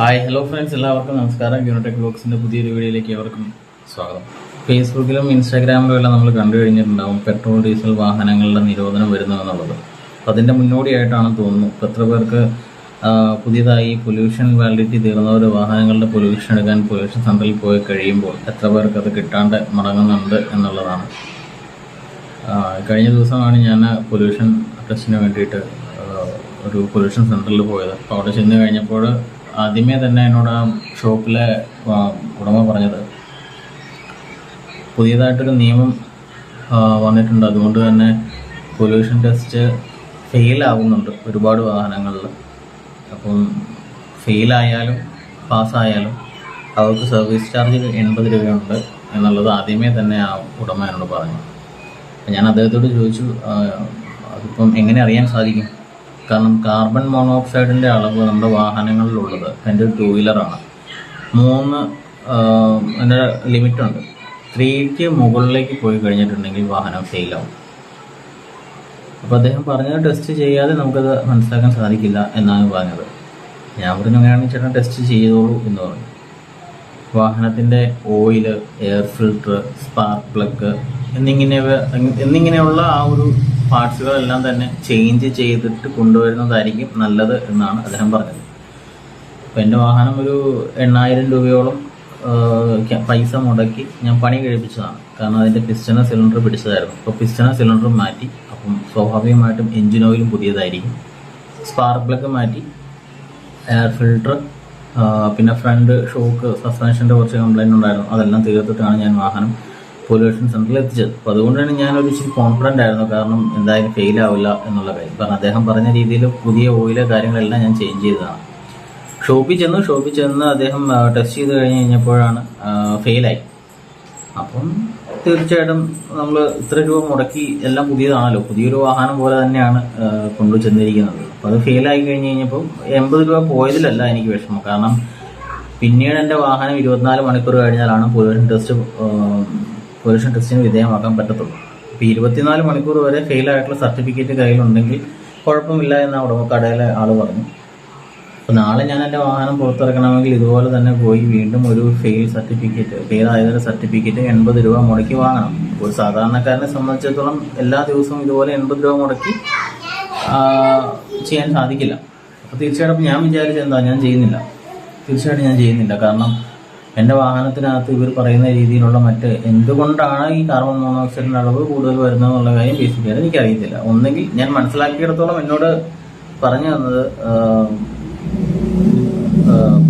Hi hello friends എല്ലാവർക്കും നമസ്കാരം. Unitech ബോക്സിന്റെ പുതിയൊരു വീഡിയോയിലേക്ക് ഏവർക്കും സ്വാഗതം. ഫേസ്ബുക്കിലും ഇൻസ്റ്റാഗ്രാമിലും എല്ലാം നമ്മൾ കണ്ടു കഴിഞ്ഞിട്ടുണ്ടാവും പെട്രോൾ ഡീസൽ വാഹനങ്ങളുടെ നിരോധനം വരുന്നു എന്നുള്ളത്. അതിന്റെ മുന്നോടിയായിട്ടാണ് തോന്നുന്നു. ഇപ്പം എത്ര പേർക്ക് പുതിയതായി പൊല്യൂഷൻ വാലിഡിറ്റി തീർന്നവർ വാഹനങ്ങളുടെ പൊല്യൂഷൻ എടുക്കാൻ പൊല്യൂഷൻ സെന്ററിൽ പോയി കഴിയുമ്പോൾ എത്ര പേർക്ക് അത് കിട്ടാണ്ട് മടങ്ങുന്നുണ്ട് എന്നുള്ളതാണ്. കഴിഞ്ഞ ദിവസമാണ് ഞാൻ പൊല്യൂഷൻ ടെസ്റ്റിന് വേണ്ടിയിട്ട് ഒരു പൊല്യൂഷൻ സെന്ററിൽ പോയത്. അപ്പോൾ അവിടെ ചെന്ന് കഴിഞ്ഞപ്പോൾ ആദ്യമേ തന്നെ എന്നോട് ആ ഷോപ്പിലെ ഉടമ പറഞ്ഞത് പുതിയതായിട്ടൊരു നിയമം വന്നിട്ടുണ്ട്. അതുകൊണ്ട് തന്നെ പൊല്യൂഷൻ ടെസ്റ്റ് ഫെയിലാകുന്നുണ്ട് ഒരുപാട് വാഹനങ്ങളിൽ. അപ്പം ഫെയിലായാലും പാസ്സായാലും അവർക്ക് സർവീസ് ചാർജ് എൺപത് രൂപയുണ്ട് എന്നുള്ളത് ആദ്യമേ തന്നെ ആ ഉടമ എന്നോട് പറഞ്ഞു. ഞാൻ അദ്ദേഹത്തോട് ചോദിച്ചു അതിപ്പം എങ്ങനെ അറിയാൻ സാധിക്കും? കാരണം കാർബൺ മോണോക്സൈഡിന്റെ അളവ് നമ്മുടെ വാഹനങ്ങളിലുള്ളത്. എന്റെ ടു വീലറാണ് മൂന്ന് അതിന്റെ ലിമിറ്റുണ്ട് ത്രീക്ക് മുകളിലേക്ക് പോയി കഴിഞ്ഞിട്ടുണ്ടെങ്കിൽ വാഹനം ഫെയിലാവും അപ്പോൾ അദ്ദേഹം പറഞ്ഞത് ടെസ്റ്റ് ചെയ്യാതെ നമുക്കത് മനസ്സിലാക്കാൻ സാധിക്കില്ല എന്നാണ് പറഞ്ഞത്. ഞാൻ പറഞ്ഞു അങ്ങനെയാണെങ്കിൽ ചേട്ടൻ ടെസ്റ്റ് ചെയ്തോളൂ എന്ന് പറഞ്ഞു. വാഹനത്തിന്റെ oil air filter spark plug എന്നിങ്ങനെ എന്നിങ്ങനെയുള്ള ആ ഒരു പാർട്സുകളെല്ലാം തന്നെ ചേഞ്ച് ചെയ്തിട്ട് കൊണ്ടുവരുന്നതായിരിക്കും നല്ലത് എന്നാണ് അദ്ദേഹം പറഞ്ഞത്. അപ്പം എന്റെ വാഹനം ഒരു എണ്ണായിരം രൂപയോളം പൈസ മുടക്കി ഞാൻ പണി കഴിപ്പിച്ചതാണ്. കാരണം അതിന്റെ പിസ്റ്റണ സിലിണ്ടർ പിടിച്ചതായിരുന്നു. അപ്പോൾ പിസ്റ്റണ സിലിണ്ടറും മാറ്റി അപ്പം സ്വാഭാവികമായിട്ടും എഞ്ചിൻ ഓയിലും പുതിയതായിരിക്കും. സ്പാർക്ക് പ്ലഗ് മാറ്റി എയർ ഫിൽട്ടർ പിന്നെ ഫ്രണ്ട് ഷോക്ക് സസ്പെൻഷന്റെ കുറച്ച് കംപ്ലൈന്റ് ഉണ്ടായിരുന്നു. അതെല്ലാം തീർത്തിട്ടാണ് ഞാൻ വാഹനം പൊല്യൂഷൻ സെന്ററിൽ എത്തിച്ചത്. അപ്പോൾ അതുകൊണ്ടാണ് ഞാൻ ഒരു ഇച്ചിരി കോൺഫിഡന്റ് ആയിരുന്നു. കാരണം എന്തായാലും ഫെയിൽ ആവില്ല എന്നുള്ള കാര്യം. കാരണം അദ്ദേഹം പറഞ്ഞ രീതിയിൽ പുതിയ ഓയിൽ കാര്യങ്ങളെല്ലാം ഞാൻ ചേഞ്ച് ചെയ്തതാണ്. ഷോപ്പിൽ ചെന്നു. ഷോപ്പിൽ ചെന്ന് അദ്ദേഹം ടെസ്റ്റ് ചെയ്ത് കഴിഞ്ഞ് കഴിഞ്ഞപ്പോഴാണ് ഫെയിലായി അപ്പം തീർച്ചയായിട്ടും നമ്മൾ ഇത്ര രൂപ മുടക്കി എല്ലാം പുതിയതാണല്ലോ. പുതിയൊരു വാഹനം പോലെ തന്നെയാണ് കൊണ്ടു ചെന്നിരിക്കുന്നത് അപ്പം അത് ഫെയിലായി കഴിഞ്ഞ് കഴിഞ്ഞപ്പോൾ എൺപത് രൂപ പോയതിലല്ല എനിക്ക് വിഷമം. കാരണം പിന്നീട് എന്റെ വാഹനം ഇരുപത്തിനാല് മണിക്കൂർ കഴിഞ്ഞാലാണ് പൊല്യൂഷൻ ടെസ്റ്റ് പൊല്യൂഷൻ ടെസ്റ്റിന് വിധേയമാക്കാൻ പറ്റത്തുള്ളൂ. അപ്പോൾ ഇരുപത്തിനാല് മണിക്കൂർ വരെ ഫെയിലായിട്ടുള്ള സർട്ടിഫിക്കറ്റ് കയ്യിലുണ്ടെങ്കിൽ കുഴപ്പമില്ല എന്ന് ഉടമക്കടയിലെ കടയിലെ ആൾ പറഞ്ഞു. അപ്പോൾ നാളെ ഞാൻ എന്റെ വാഹനം പുറത്തിറക്കണമെങ്കിൽ ഇതുപോലെ തന്നെ പോയി വീണ്ടും ഒരു ഫെയിൽ സർട്ടിഫിക്കറ്റ് ഫെയിൽ സർട്ടിഫിക്കറ്റ് എൺപത് രൂപ മുടക്കി വാങ്ങണം. ഒരു സാധാരണക്കാരനെ സംബന്ധിച്ചിടത്തോളം എല്ലാ ദിവസവും ഇതുപോലെ എൺപത് രൂപ മുടക്കി ചെയ്യാൻ സാധിക്കില്ല. അപ്പോൾ തീർച്ചയായിട്ടും ഞാൻ വിചാരിച്ചെന്താ ഞാൻ ചെയ്യുന്നില്ല. തീർച്ചയായിട്ടും ഞാൻ ചെയ്യുന്നില്ല. കാരണം എന്റെ വാഹനത്തിനകത്ത് ഇവർ പറയുന്ന രീതിയിലുള്ള മറ്റ് എന്തുകൊണ്ടാണ് ഈ കാർബൺ മോണോക്സൈഡിന്റെ അളവ് കൂടുതൽ വരുന്നത് എന്നുള്ള കാര്യം ബേസിക്കായിട്ട് എനിക്കറിയത്തില്ല. ഒന്നെങ്കിൽ ഞാൻ മനസ്സിലാക്കിയിടത്തോളം എന്നോട് പറഞ്ഞു തന്നത്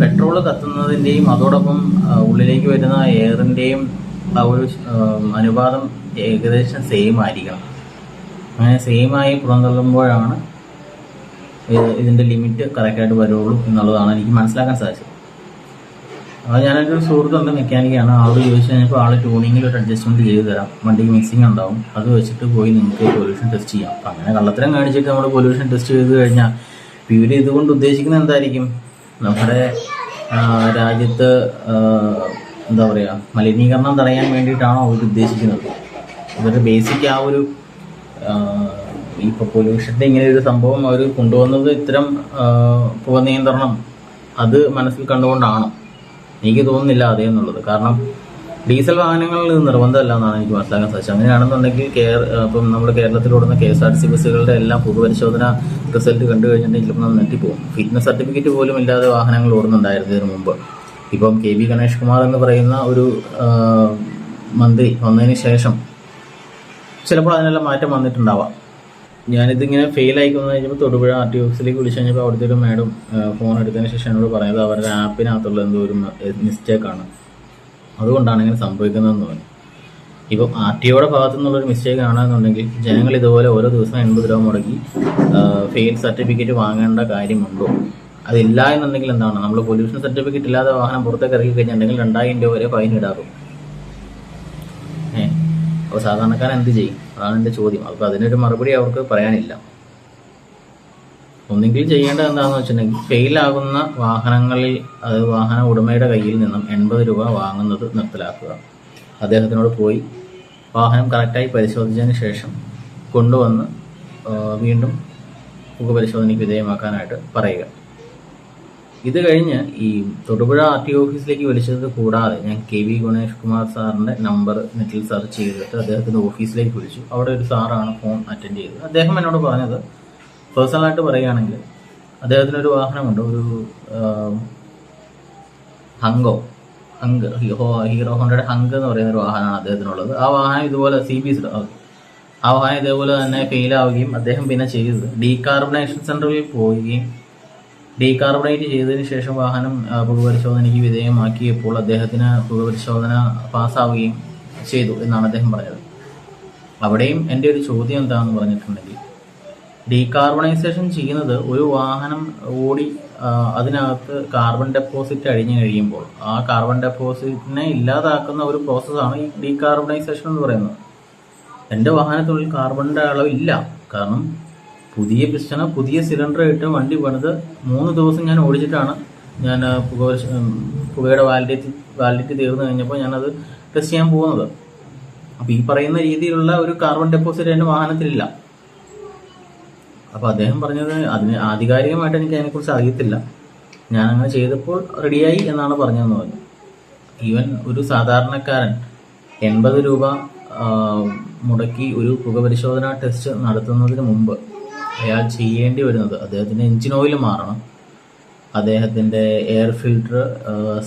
പെട്രോൾ കത്തുന്നതിന്റെയും അതോടൊപ്പം ഉള്ളിലേക്ക് വരുന്ന എയറിന്റെയും ആ ഒരു അനുപാതം ഏകദേശം സെയിം ആയിരിക്കണം. അങ്ങനെ സെയിം ആയി പുറന്തള്ളുമ്പോഴാണ് ഇതിന്റെ ലിമിറ്റ് കറക്റ്റായിട്ട് വരുള്ളൂ എന്നുള്ളതാണ് എനിക്ക് മനസ്സിലാക്കാൻ സാധിച്ചത്. അത് ഞാനൊരു ഒരു സുഹൃത്തുണ്ട് മെക്കാനിക്കാണ്. ആളോട് ചോദിച്ചു കഴിഞ്ഞപ്പോൾ ആൾ ട്യൂണിങ്ങിൽ ഒരു അഡ്ജസ്റ്റ്മെന്റ് ചെയ്തു തരാം. വണ്ടിക്ക് മിക്സിംഗ് ഉണ്ടാവും. അത് വെച്ചിട്ട് പോയി നിങ്ങൾക്ക് പൊല്യൂഷൻ ടെസ്റ്റ് ചെയ്യാം. അപ്പം അങ്ങനെ കള്ളത്തരം കാണിച്ചിട്ട് നമ്മൾ പൊല്യൂഷൻ ടെസ്റ്റ് ചെയ്ത് കഴിഞ്ഞാൽ ഇവർ ഇതുകൊണ്ട് ഉദ്ദേശിക്കുന്നത് എന്തായിരിക്കും? നമ്മുടെ രാജ്യത്ത് എന്താ പറയുക മലിനീകരണം തടയാൻ വേണ്ടിയിട്ടാണോ അവർ ഉദ്ദേശിക്കുന്നത്? ഇവരുടെ ബേസിക് ആ ഒരു ഇപ്പൊ പൊല്യൂഷന്റെ ഇങ്ങനെ ഒരു സംഭവം അവർ കൊണ്ടുവന്നത് ഇത്തരം പുക നിയന്ത്രണം അത് മനസ്സിൽ കണ്ടുകൊണ്ടാണോ. എനിക്ക് തോന്നുന്നില്ല അതേ എന്നുള്ളത്. കാരണം ഡീസൽ വാഹനങ്ങളിൽ നിർബന്ധമല്ല എന്നാണ് എനിക്ക് മനസ്സിലാക്കാൻ സാധിച്ചത്. അങ്ങനെയാണെന്നുണ്ടെങ്കിൽ കേർ ഇപ്പം നമ്മുടെ കേരളത്തിലോടുന്ന K S R T C ബസ്സുകളുടെ എല്ലാം പൊതുപരിശോധന റിസൾട്ട് കണ്ടു കഴിഞ്ഞിട്ടുണ്ടെങ്കിൽ ഇപ്പം നെറ്റിപ്പോകും. ഫിറ്റ്നസ് സർട്ടിഫിക്കറ്റ് പോലും ഇല്ലാതെ വാഹനങ്ങൾ ഓടുന്നുണ്ടായിരുന്നു ഇതിനു മുമ്പ്. ഇപ്പം കെ വി ഗണേഷ് കുമാർ എന്ന് പറയുന്ന ഒരു മന്ത്രി വന്നതിന് ശേഷം ചിലപ്പോൾ അതിനെല്ലാം മാറ്റം വന്നിട്ടുണ്ടാവാം. ഞാനിതിങ്ങനെ ഫെയിൽ ആയിക്കൊന്ന് കഴിഞ്ഞപ്പോൾ തൊടുപുഴ ആർ ടി ഓഫീസിലേക്ക് വിളിച്ചു കഴിഞ്ഞപ്പോൾ അവിടുത്തെ ഒരു മാഡം ഫോൺ എടുത്തതിന് ശേഷം എന്നോട് പറഞ്ഞത് അവരുടെ ആപ്പിനകത്തുള്ള എന്തോ ഒരു മിസ്റ്റേക്കാണ് അതുകൊണ്ടാണ് ഇങ്ങനെ സംഭവിക്കുന്നതെന്ന് പറഞ്ഞു ഇപ്പം ആർ ടി ഒയുടെ ഭാഗത്തു നിന്നുള്ളൊരു മിസ്റ്റേക്ക് ആണെന്നുണ്ടെങ്കിൽ ജനങ്ങൾ ഇതുപോലെ ഓരോ ദിവസം എൺപത് രൂപ മുടക്കി ഫെയിൽ സർട്ടിഫിക്കറ്റ് വാങ്ങേണ്ട കാര്യമുണ്ടോ? അതില്ല എന്നുണ്ടെങ്കിൽ എന്താണ്? നമ്മൾ പൊല്യൂഷൻ സർട്ടിഫിക്കറ്റ് ഇല്ലാതെ വാഹനം പുറത്തേക്ക് ഇറക്കി കഴിഞ്ഞിട്ടുണ്ടെങ്കിൽ രണ്ടായിരം രൂപ വരെ ഫൈൻ ഈടാക്കും അപ്പോൾ സാധാരണക്കാരൻ എന്ത് ചെയ്യും? അതാണ് എന്റെ ചോദ്യം. അപ്പോൾ അതിനൊരു മറുപടി അവർക്ക് പറയാനില്ല. ഒന്നെങ്കിൽ ചെയ്യേണ്ടത് എന്താണെന്ന് വെച്ചിട്ടുണ്ടെങ്കിൽ ഫെയിലാകുന്ന വാഹനങ്ങളിൽ അത് വാഹന ഉടമയുടെ കയ്യിൽ നിന്നും എൺപത് രൂപ വാങ്ങുന്നത് നിർത്തലാക്കുക. അദ്ദേഹത്തിനോട് പോയി വാഹനം കറക്റ്റായി പരിശോധിച്ചതിന് ശേഷം കൊണ്ടുവന്ന് വീണ്ടും പുക പരിശോധനയ്ക്ക് വിധേയമാക്കാനായിട്ട് പറയുക. ഇത് കഴിഞ്ഞ് ഈ തൊടുപുഴ ആർ ടി ഓഫീസിലേക്ക് വിളിച്ചത് കൂടാതെ ഞാൻ കെ വി ഗണേഷ് കുമാർ സാറിന്റെ നമ്പർ നെറ്റിൽ സെർച്ച് ചെയ്തിട്ട് അദ്ദേഹത്തിന്റെ ഓഫീസിലേക്ക് വിളിച്ചു. അവിടെ ഒരു സാറാണ് ഫോൺ അറ്റൻഡ് ചെയ്തത്. അദ്ദേഹം എന്നോട് പറഞ്ഞത് പേഴ്സണലായിട്ട് പറയുകയാണെങ്കിൽ അദ്ദേഹത്തിനൊരു വാഹനമുണ്ട് ഒരു ഹങ്കോ ഹങ്ക് ഹീറോ ഹോണ്ടയുടെ ഹങ്ക് എന്ന് പറയുന്ന ഒരു വാഹനമാണ് അദ്ദേഹത്തിനുള്ളത്. ആ വാഹനം ഇതുപോലെ സി ബി ആ വാഹനം ഇതേപോലെ തന്നെ ഫെയിലാവുകയും അദ്ദേഹം പിന്നെ ചെയ്തത്. ഡീകാർബണേഷൻ സെന്ററിൽ പോവുകയും ഡീകാർബണേറ്റ് ചെയ്തതിന് ശേഷം വാഹനം പുകപരിശോധനയ്ക്ക് വിധേയമാക്കിയപ്പോൾ അദ്ദേഹത്തിന് പുകപരിശോധന പാസ്സാവുകയും ചെയ്തു എന്നാണ് അദ്ദേഹം പറഞ്ഞത്. അവിടെയും എന്റെ ഒരു ചോദ്യം എന്താണെന്ന് പറഞ്ഞിട്ടുണ്ടെങ്കിൽ ഡീകാർബണൈസേഷൻ ചെയ്യുന്നത് ഒരു വാഹനം ഓടി അതിനകത്ത് കാർബൺ ഡെപ്പോസിറ്റ് അഴിഞ്ഞു കഴിയുമ്പോൾ ആ കാർബൺ ഡെപ്പോസിറ്റിനെ ഇല്ലാതാക്കുന്ന ഒരു പ്രോസസ്സാണ് ഈ ഡീകാർബണൈസേഷൻ എന്ന് പറയുന്നത്. എന്റെ വാഹനത്തിനുള്ളിൽ കാർബണിന്റെ അളവില്ല കാരണം പുതിയ പിസ്റ്റണ് പുതിയ സിലിണ്ടർ ഇട്ട് വണ്ടി പണിത് മൂന്ന് ദിവസം ഞാൻ ഓടിച്ചിട്ടാണ് ഞാൻ പുക പുകയുടെ വാലിഡിറ്റി വാലിഡിറ്റി തീർന്നു കഴിഞ്ഞപ്പോൾ ഞാനത് ടെസ്റ്റ് ചെയ്യാൻ പോകുന്നത്. അപ്പോൾ ഈ പറയുന്ന രീതിയിലുള്ള ഒരു കാർബൺ ഡെപ്പോസിറ്റ് എന്റെ വാഹനത്തിലില്ല. അപ്പോൾ അദ്ദേഹം പറഞ്ഞത് അതിന് ആധികാരികമായിട്ട് എനിക്ക് അതിനെക്കുറിച്ച് അറിയത്തില്ല. ഞാൻ അങ്ങനെ ചെയ്തപ്പോൾ റെഡിയായി എന്നാണ് പറഞ്ഞതെന്ന് പറഞ്ഞു. ഈവൻ ഒരു സാധാരണക്കാരൻ എൺപത് രൂപ മുടക്കി ഒരു പുകപരിശോധന ടെസ്റ്റ് നടത്തുന്നതിന് മുമ്പ് അയാൾ ചെയ്യേണ്ടി വരുന്നത്. അദ്ദേഹത്തിന്റെ എഞ്ചിൻ ഓയിൽ മാറണം. അദ്ദേഹത്തിന്റെ എയർ ഫിൽട്ടർ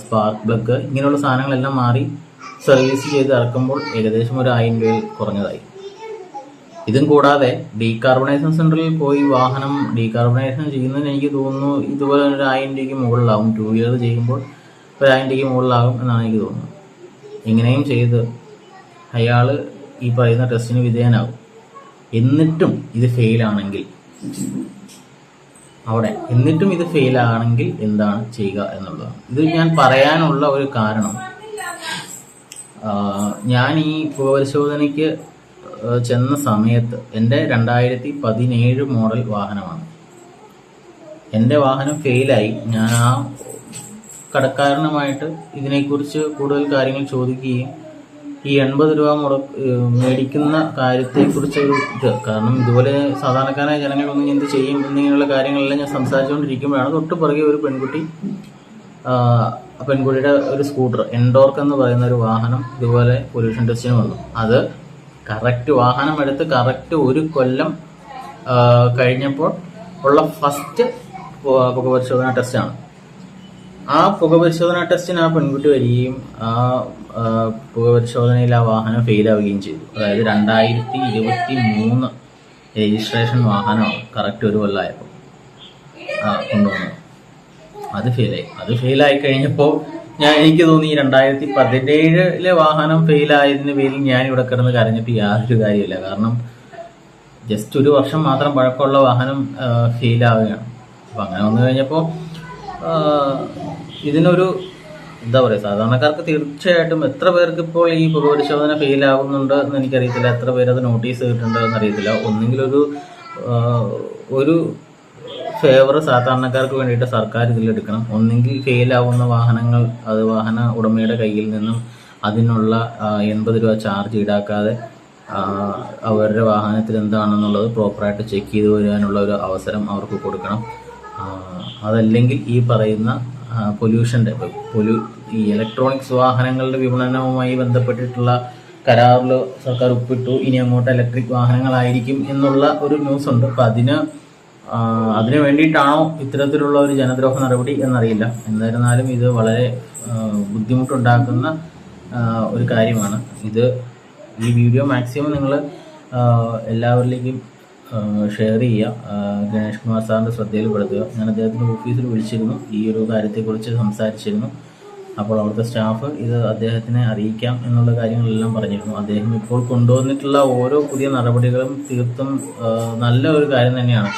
സ്പാർക്ക് പ്ലഗ് ഇങ്ങനെയുള്ള സാധനങ്ങളെല്ലാം മാറി സർവീസ് ചെയ്ത് ഇറക്കുമ്പോൾ ഏകദേശം ഒരു ആയിരം രൂപയിൽ കുറഞ്ഞതായി. ഇതും കൂടാതെ ഡീകാർബണൈസേഷൻ സെന്ററിൽ പോയി വാഹനം ഡീകാർബണൈസേഷൻ ചെയ്യുന്നതിന് എനിക്ക് തോന്നുന്നു ഇതുപോലെ ഒരു ആയിരം രൂപയ്ക്ക് മുകളിലാവും. ടു വീലർ ചെയ്യുമ്പോൾ ഒരു ആയിരം രൂപയ്ക്ക് മുകളിലാകും എന്നാണ് എനിക്ക് തോന്നുന്നത്. ഇങ്ങനെയും ചെയ്ത് അയാൾ ഈ പറയുന്ന ടെസ്റ്റിന് വിധേയനാകും. എന്നിട്ടും ഇത് ഫെയിലാണെങ്കിൽ അവിടെ. എന്നിട്ടും ഇത് ഫെയിൽ ആണെങ്കിൽ എന്താണ് ചെയ്യുക എന്നുള്ളതാണ്. ഇത് ഞാൻ പറയാനുള്ള ഒരു കാരണം. ഞാൻ ഈ പുകപരിശോധനയ്ക്ക് ചെന്ന സമയത്ത് എന്റെ രണ്ടായിരത്തി പതിനേഴ് മോഡൽ വാഹനമാണ്. എന്റെ വാഹനം ഫെയിലായി ഞാൻ ആ കടക്കാരനുമായിട്ട് ഇതിനെക്കുറിച്ച് കൂടുതൽ കാര്യങ്ങൾ ചോദിക്കുകയും ഈ എൺപത് രൂപ മുട ഏഹ് മേടിക്കുന്ന കാര്യത്തെക്കുറിച്ച് ഒരു ഇത്. കാരണം ഇതുപോലെ സാധാരണക്കാരായ ജനങ്ങളൊന്നും എന്ത് ചെയ്യും എന്നിങ്ങനെയുള്ള കാര്യങ്ങളെല്ലാം ഞാൻ സംസാരിച്ചുകൊണ്ടിരിക്കുമ്പോഴാണ് തൊട്ട് പുറകെ ഒരു പെൺകുട്ടി പെൺകുട്ടിയുടെ ഒരു സ്കൂട്ടർ എൻഡോർക്ക് എന്ന് പറയുന്ന ഒരു വാഹനം ഇതുപോലെ പൊല്യൂഷൻ ടെസ്റ്റിന് വന്നു. അത് കറക്റ്റ് വാഹനം എടുത്ത് കറക്റ്റ് ഒരു കൊല്ലം കഴിഞ്ഞപ്പോൾ ഉള്ള ഫസ്റ്റ് പുകപരിശോധന ടെസ്റ്റാണ് ആ പുകപരിശോധന ടെസ്റ്റിന് ആ പെൺകുട്ടി വരികയും ആ പുക പുകപരിശോധനയിൽ ആ വാഹനം ഫെയിലാവുകയും ചെയ്തു. അതായത് രണ്ടായിരത്തി ഇരുപത്തി മൂന്ന് രജിസ്ട്രേഷൻ വാഹനമാണ് കറക്റ്റ് ഒരു കൊല്ലമായപ്പോൾ ആ കൊണ്ടുവന്നത് അത് ഫെയിലായി അത് ഫെയിലായി കഴിഞ്ഞപ്പോൾ ഞാൻ എനിക്ക് തോന്നി രണ്ടായിരത്തി പതിനേഴിലെ വാഹനം ഫെയിലായതിന് പേരിൽ ഞാൻ ഇവിടെ കിടന്ന് കരഞ്ഞിട്ട് യാതൊരു കാര്യമില്ല കാരണം ജസ്റ്റ് ഒരു വർഷം മാത്രം പഴക്കമുള്ള വാഹനം ഫെയിലാവുകയാണ് അപ്പം അങ്ങനെ വന്നു കഴിഞ്ഞപ്പോൾ ഇതിനൊരു എന്താ പറയുക സാധാരണക്കാർക്ക് തീർച്ചയായിട്ടും എത്ര പേർക്ക് ഇപ്പോൾ ഈ പുകപരിശോധന ഫെയിൽ ആകുന്നുണ്ട് എന്ന് എനിക്കറിയത്തില്ല എത്ര പേര് അത് നോട്ടീസ് ചെയ്തിട്ടുണ്ട് എന്ന് അറിയത്തില്ല. ഒന്നെങ്കിൽ ഒരു ഫേവർ സാധാരണക്കാർക്ക് വേണ്ടിയിട്ട് സർക്കാർ ഇതിലെടുക്കണം. ഒന്നെങ്കിൽ ഫെയിൽ ആവുന്ന വാഹനങ്ങൾ അത് വാഹന ഉടമയുടെ കയ്യിൽ നിന്നും അതിനുള്ള എൺപത് രൂപ ചാർജ് ഈടാക്കാതെ അവരുടെ വാഹനത്തിൽ എന്താണെന്നുള്ളത് പ്രോപ്പറായിട്ട് ചെക്ക് ചെയ്ത് വരാനുള്ള ഒരു അവസരം അവർക്ക് കൊടുക്കണം. അതല്ലെങ്കിൽ ഈ പറയുന്ന പൊല്യൂഷന്റെ പൊല്യൂ ഈ ഇലക്ട്രോണിക്സ് വാഹനങ്ങളുടെ വിപണനവുമായി ബന്ധപ്പെട്ടിട്ടുള്ള കരാറിൽ സർക്കാർ ഒപ്പിട്ടു ഇനി അങ്ങോട്ട് ഇലക്ട്രിക് വാഹനങ്ങളായിരിക്കും എന്നുള്ള ഒരു ന്യൂസ് ഉണ്ട്. അപ്പം അതിന് അതിനു വേണ്ടിയിട്ടാണോ ഇത്തരത്തിലുള്ള ഒരു ജനദ്രോഹ നടപടി എന്നറിയില്ല. എന്നിരുന്നാലും ഇത് വളരെ ബുദ്ധിമുട്ടുണ്ടാക്കുന്ന ഒരു കാര്യമാണ്. ഇത് ഈ വീഡിയോ മാക്സിമം നിങ്ങൾ എല്ലാവരിലേക്കും ഷെയർ ചെയ്യുക. ഗണേഷ് കുമാർ സാറിന്റെ ശ്രദ്ധയിൽപ്പെടുത്തുക. ഞാൻ അദ്ദേഹത്തിന്റെ ഓഫീസിൽ വിളിച്ചിരുന്നു. ഈ ഒരു കാര്യത്തെക്കുറിച്ച് സംസാരിച്ചിരുന്നു. അപ്പോൾ അവിടുത്തെ സ്റ്റാഫ് ഇത് അദ്ദേഹത്തിനെ അറിയിക്കാം എന്നുള്ള കാര്യങ്ങളെല്ലാം പറഞ്ഞിരുന്നു. അദ്ദേഹം ഇപ്പോൾ കൊണ്ടുവന്നിട്ടുള്ള ഓരോ പുതിയ നടപടികളും തീർത്തും നല്ല ഒരു കാര്യം തന്നെയാണ്.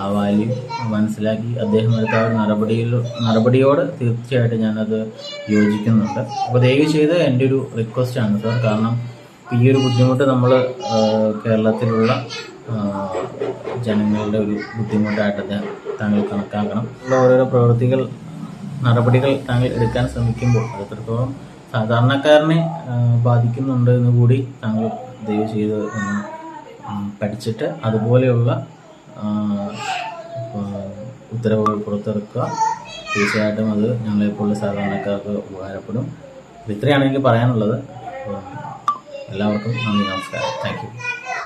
ആ വാല്യൂ മനസ്സിലാക്കി അദ്ദേഹം എടുത്ത ആ ഒരു നടപടിയിൽ നടപടിയോട് തീർച്ചയായിട്ടും ഞാനത് യോജിക്കുന്നുണ്ട്. അപ്പോൾ ദയവ് ചെയ്ത് എന്റെ ഒരു റിക്വസ്റ്റ് ആണ് സാർ. കാരണം ഈ ഒരു ബുദ്ധിമുട്ട് നമ്മൾ കേരളത്തിലുള്ള ജനങ്ങളുടെ ഒരു ബുദ്ധിമുട്ടായിട്ട് അത് താങ്കൾ കണക്കാക്കണം. ഓരോരോ പ്രവൃത്തികൾ നടപടികൾ താങ്കൾ എടുക്കാൻ ശ്രമിക്കുമ്പോൾ അത് സാധാരണക്കാരനെ ബാധിക്കുന്നുണ്ട് എന്ന് കൂടി താങ്കൾ ദയവ് ചെയ്ത് പഠിച്ചിട്ട് അതുപോലെയുള്ള ഉത്തരവുകൾ പുറത്തിറക്കുക. തീർച്ചയായിട്ടും അത് ഞങ്ങളെപ്പോലുള്ള സാധാരണക്കാർക്ക് ഉപകാരപ്പെടും. ഇത്രയാണ് എനിക്ക് പറയാനുള്ളത്. എല്ലാവർക്കും നന്ദി നമസ്കാരം. താങ്ക്